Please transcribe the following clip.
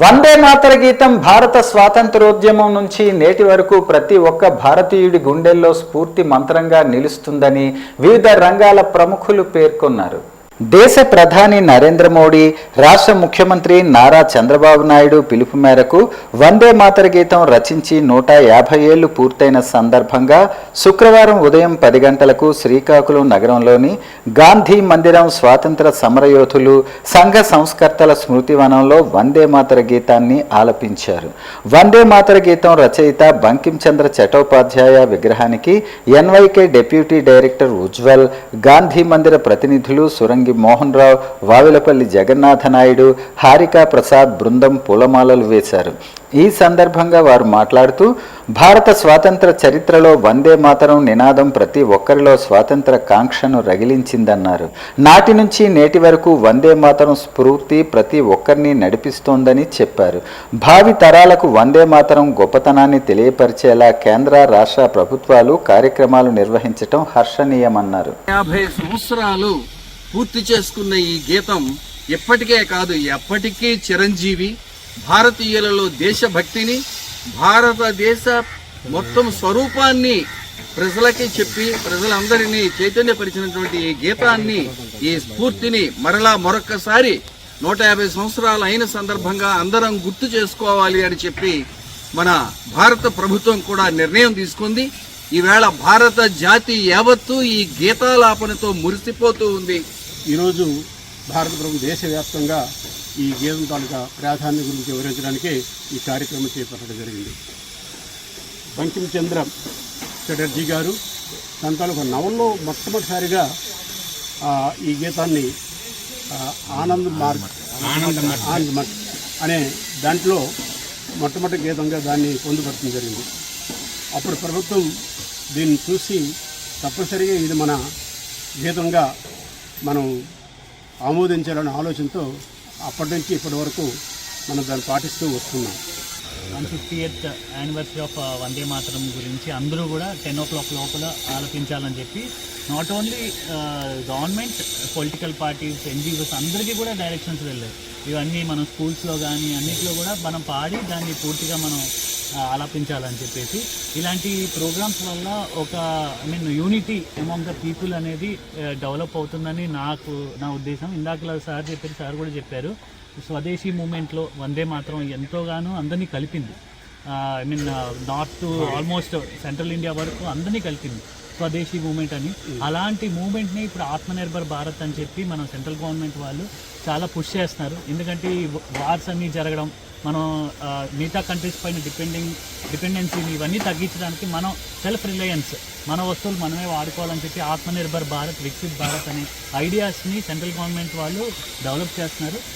వందే మాతర గీతం భారత స్వాతంత్రోద్యమం నుంచి నేటి వరకు ప్రతి ఒక్క భారతీయుడి గుండెల్లో స్ఫూర్తి మంత్రంగా నిలుస్తుందని వివిధ రంగాల ప్రముఖులు పేర్కొన్నారు. దేశ ప్రధాని నరేంద్ర మోడీ రాష్ట్ర ముఖ్యమంత్రి నారా చంద్రబాబు నాయుడు పిలుపు మేరకు వందే మాతర గీతం రచించి నూట యాభై ఏళ్ళు పూర్తయిన సందర్భంగా శుక్రవారం ఉదయం పది గంటలకు శ్రీకాకుళం నగరంలోని గాంధీ మందిరం స్వాతంత్ర సమరయోధులు సంఘ సంస్కర్తల స్మృతివనంలో వందే మాతర గీతాన్ని ఆలపించారు. వందే మాతర గీతం రచయిత బంకించంద్ర చటోపాధ్యాయ విగ్రహానికి NYK deputy director Ujjwal Gandhi మందిర ప్రతినిధులు సురంగి మోహన్ రావు వావిలపల్లి జగన్నాథ నాయుడు హారికా ప్రసాద్ బృందం పూలమాలలు వేశారు. ఈ సందర్భంగా వారు మాట్లాడుతూ భారత స్వాతంత్ర చరిత్రలో వందే మాతరం నినాదం ప్రతి ఒక్కరిలో స్వాతంత్ర కాంక్షను రగిలించిందన్నారు. నాటి నుంచి నేటి వరకు వందే మాతరం స్ఫూర్తి ప్రతి ఒక్కరిని నడిపిస్తోందని చెప్పారు. భావి తరాలకు వందే మాతరం గొప్పతనాన్ని తెలియపరిచేలా కేంద్ర రాష్ట్ర ప్రభుత్వాలు కార్యక్రమాలు నిర్వహించటం హర్షణీయమన్నారు. యాభై సంవత్సరాలు పూర్తి చేసుకున్న ఈ గీతం ఎప్పటికే కాదు ఎప్పటికీ చిరంజీవి భారతీయులలో దేశభక్తిని భారతదేశ మొత్తం స్వరూపాన్ని ప్రజలకి చెప్పి ప్రజలందరినీ చైతన్యపరిచినటువంటి ఈ గీతాన్ని ఈ స్ఫూర్తిని మరలా మరొక్కసారి నూట యాభై సంవత్సరాలు అయిన సందర్భంగా అందరం గుర్తు చేసుకోవాలి అని చెప్పి మన భారత ప్రభుత్వం కూడా నిర్ణయం తీసుకుంది. ఈవేళ భారత జాతి యావత్తు ఈ గీతాలాపనతో మురిసిపోతూ ఉంది. ఈరోజు భారత ప్రభుత్వం దేశవ్యాప్తంగా ఈ గీతం తాలూకా ప్రాధాన్యత గురించి వివరించడానికి ఈ కార్యక్రమం చేపట్టడం జరిగింది. బంకిం చంద్ర చటర్జీ గారు తన తాలూకా నవల్లో మొట్టమొదటిసారిగా ఈ గీతాన్ని ఆనంద్ మార్గ్ ఆనంద్ మార్గ్ అనే దాంట్లో మొట్టమొదటి గీతంగా దాన్ని పొందుపరచడం జరిగింది. అప్పుడు ప్రభుత్వం దీన్ని చూసి తప్పనిసరిగా ఇది మన గీతంగా మనం ఆమోదించాలనే ఆలోచనతో అప్పటి నుంచి ఇప్పటి వరకు మనం దాన్ని పాటిస్తూ వస్తున్నాం. One fifty eighth anniversary of Vande Mataram గురించి అందరూ కూడా టెన్ ఓ క్లాక్ లోపల ఆలోచించాలని చెప్పి not only government political parties NGOs అందరికీ కూడా డైరెక్షన్స్ వెళ్ళాయి. ఇవన్నీ మనం స్కూల్స్లో కానీ అన్నిట్లో కూడా మనం పాడి దాన్ని పూర్తిగా మనం ఆలాపించాలని చెప్పేసి. ఇలాంటి ప్రోగ్రామ్స్ వల్ల ఒక I mean unity among the people అనేది డెవలప్ అవుతుందని నాకు నా ఉద్దేశం. ఇందాక సార్ చెప్పారు సార్ కూడా చెప్పారు. స్వదేశీ మూమెంట్లో వందే మాత్రం ఎంతోగానో అందరినీ కలిపింది. I mean north to almost central India వరకు అందరినీ కలిపింది. స్వదేశీ మూమెంట్ అని. అలాంటి మూమెంట్ని ఇప్పుడు ఆత్మనిర్భర్ భారత్ అని చెప్పి మన సెంట్రల్ గవర్నమెంట్ వాళ్ళు చాలా పుష్ చేస్తున్నారు. ఎందుకంటే ఈ వార్స్ అన్నీ జరగడం మనం మిగతా కంట్రీస్ పైన డిపెండింగ్ డిపెండెన్సీని ఇవన్నీ తగ్గించడానికి మనం సెల్ఫ్ రిలయన్స్ మన వస్తువులు మనమే వాడుకోవాలని చెప్పి ఆత్మనిర్భర్ భారత్ వికసిత్ భారత్ అనే ఐడియాస్ని సెంట్రల్ గవర్నమెంట్ వాళ్ళు డెవలప్ చేస్తున్నారు.